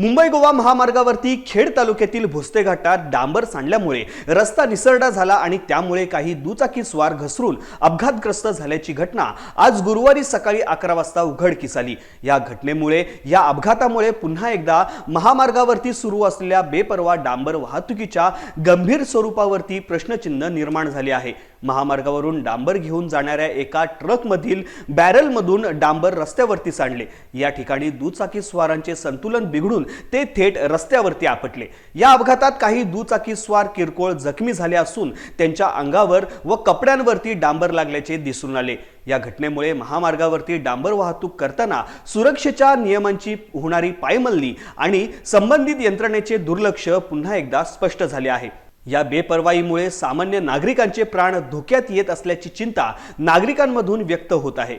मुंबई गोवा महामार्गावरती खेड तालुक्यातील भोसते घाटात डांबर सांडल्यामुळे रस्ता निसरडा झाला आणि त्यामुळे काही दुचाकी स्वार घसरून अपघातग्रस्त झाल्याची घटना आज गुरुवारी सकाळी अकरा वाजता उघडकीस आली. या घटनेमुळे या अपघातामुळे पुन्हा एकदा महामार्गावरती सुरू असलेल्या बेपरवा डांबर वाहतुकीच्या गंभीर स्वरूपावरती प्रश्नचिन्ह निर्माण झाले आहे. महामार्गावरून डांबर घेऊन जाणाऱ्या एका ट्रकमधील बॅरलमधून डांबर रस्त्यावरती सांडले. या ठिकाणी दुचाकी स्वारांचे संतुलन बिघडून ते थेट रस्त्यावरती आपटले. या अपघातात काही दुचाकीस्वार किरकोळ जखमी झाले असून त्यांच्या अंगावर व कपड्यांवरती डांबर लागल्याचे दिसून आले. या घटनेमुळे महामार्गावरती डांबर वाहतूक करताना सुरक्षेच्या नियमांची होणारी पायमल्ली आणि संबंधित यंत्रणेचे दुर्लक्ष पुन्हा एकदा स्पष्ट झाले आहे. या बेपर्वाईमुळे सामान्य नागरिकांचे प्राण धोक्यात येत असल्याची चिंता नागरिकांमधून व्यक्त होत आहे.